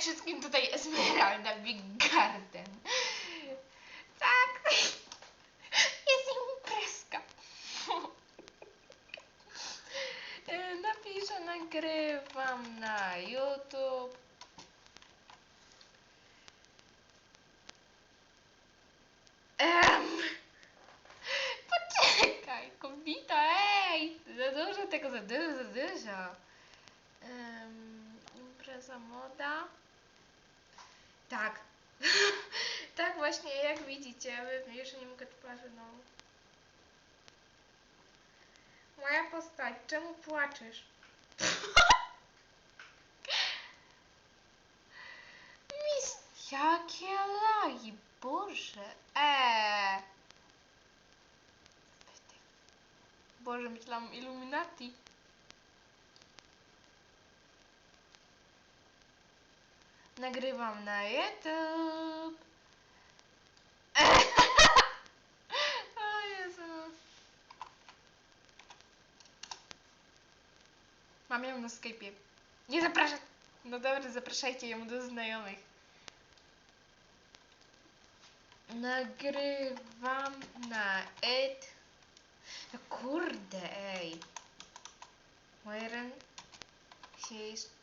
Wszystkim, tutaj Esmeralda Big Garden. Tak, jest imprezka. E, Napiszę, nagrywam na YouTube. Em, poczekaj, kobieta, ej! Za dużo tego, za dużo, za dużo. Em, impreza moda. Tak. tak właśnie, jak widzicie, wy jeszcze nie mogę twarzy, no. Moja postać, czemu płaczesz? Mis, jakie lagi, Boże, eee. Boże, myślałam Illuminati. Nagrywam na YouTube. o Jezu. Mam ją na Skype'ie. Nie zapraszać. No dobra, zapraszajcie ją do znajomych. Nagrywam na it. No kurde, ej. Moje ręce jest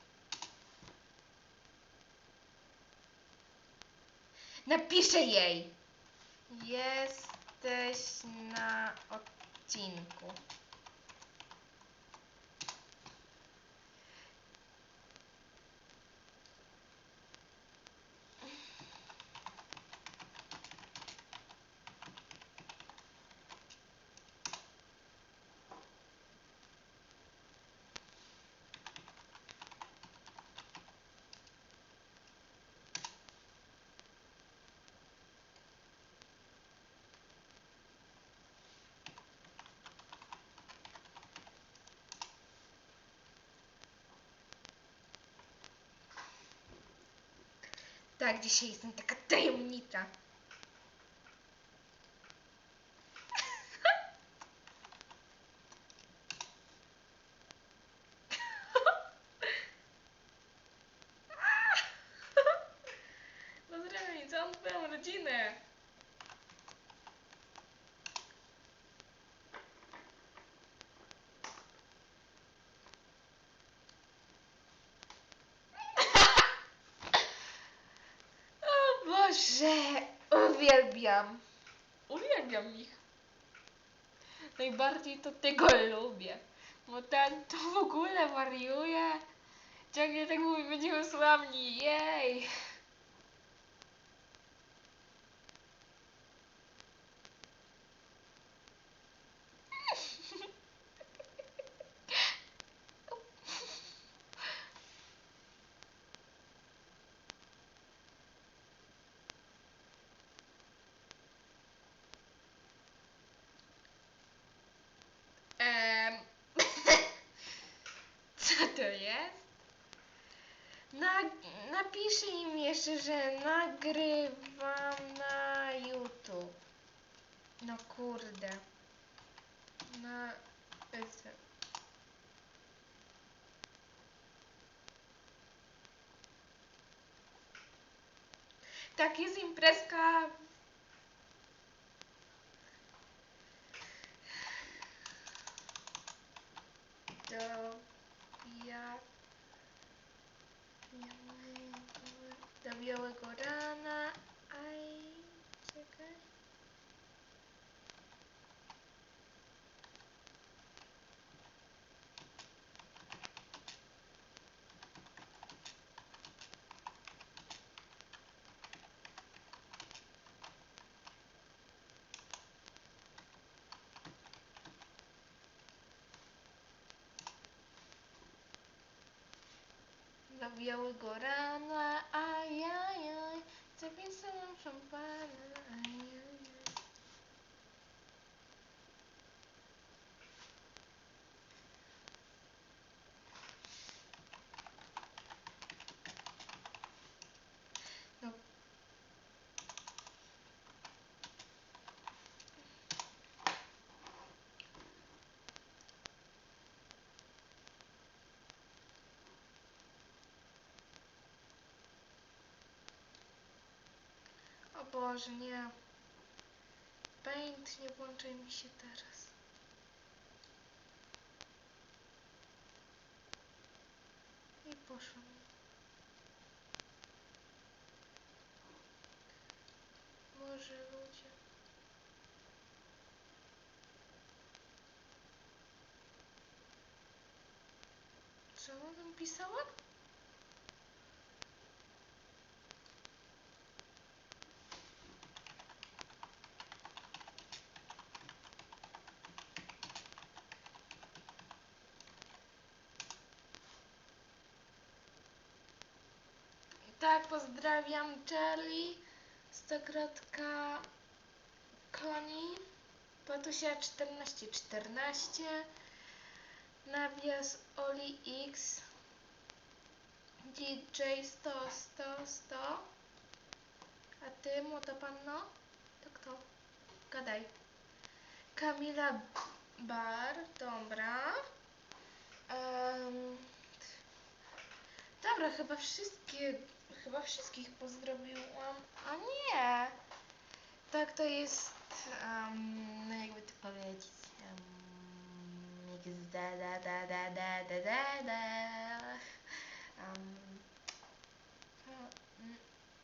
Napiszę jej. Jesteś na odcinku. Tak, dzisiaj jestem taka tajemnica. Pozdrawiam całą twoją rodzinę. O Boże, uwielbiam. Uwielbiam ich. Najbardziej to tego lubię. Bo ten to w ogóle wariuje. Ciągle tak mówi, będziemy sławni, jej. Jest? Na, napiszę im jeszcze, że nagrywam na YouTube. No kurde. Na... Tak, jest imprezka Sofia Ugorana, ai, ai, ai, sempre são champanhe, ai. Boże, nie. Paint nie włączaj mi się teraz. I poszło mi. Boże, ludzie. Co ona pisała? Tak, pozdrawiam Charlie, Stokrotka Koni, Patusia 1414, Nawias Oli X, DJ 100 100 100, a ty, młoda panno? To kto? Gadaj. Kamila Bar, dobra. Em, Dobra, chyba wszystkie, chyba wszystkich pozdrowiłam. A nie! Tak to jest, um, jakby to powiedzieć, um, da da da da da da da da. Um,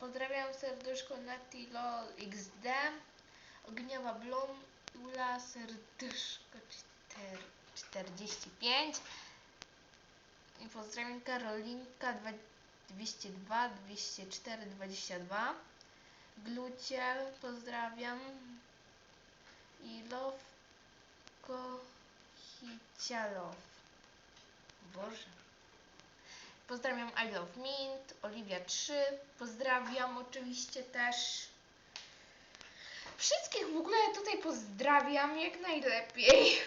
pozdrawiam serduszko Natilo XD, Ogniowa Blum, Ula serduszko 4, 45. I pozdrawiam Karolinka dwa- 202 204 22 Gluciel pozdrawiam. I Hicialow Boże. Pozdrawiam I Love Mint, Oliwia 3 Pozdrawiam oczywiście też. Wszystkich w ogóle tutaj pozdrawiam jak najlepiej.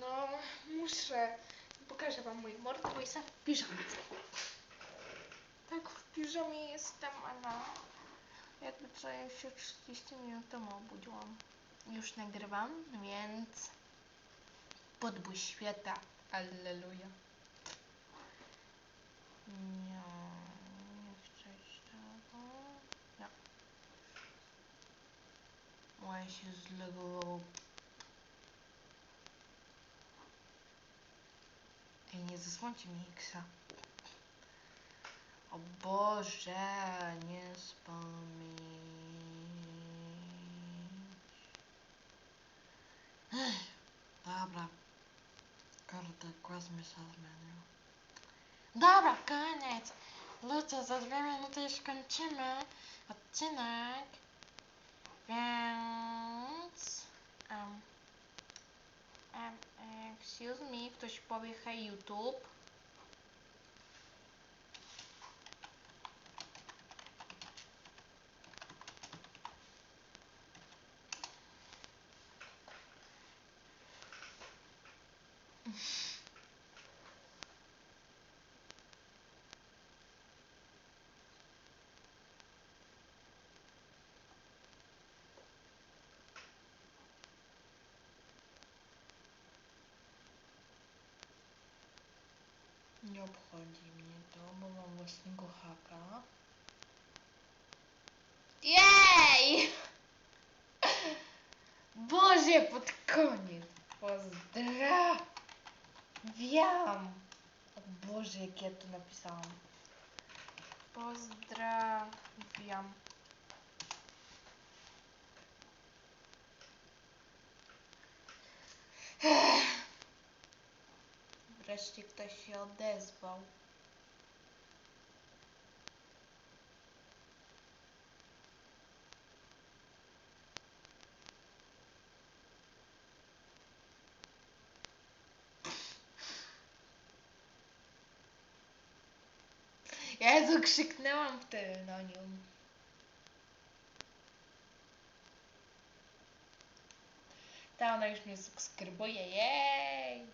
No, muszę. Pokażę wam mój jestem w piżamie. Tak, w piżamie jestem, ale jakby ja się 30 minut temu obudziłam. Już nagrywam, więc podbój świata. Alleluja. Nie, nie iść tego. Nie. Moje się zlegowało. Ej, nie zasłońcie mi Xa. O Boże, nie. Ech, dobra. Kurde, głos mi się zmienił. Dobra, koniec. Ludzie, za dwie minuty już kończymy odcinek. Więc... Zaraz ktoś powie hej YouTube. Mm-hmm. Obchodzi mnie to, bo mam własnego haka. Jej! Boże, pod koniec. Pozdrawiam. O Boże, jak ja to napisałam. Pozdrawiam. Wreszcie ktoś się odezwał. Jezu, krzyknęłam na nią. Ta ona już mnie subskrybuje, jej!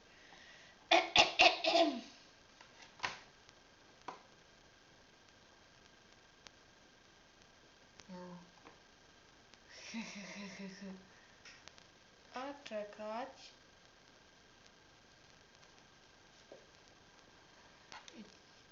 No. A czekać.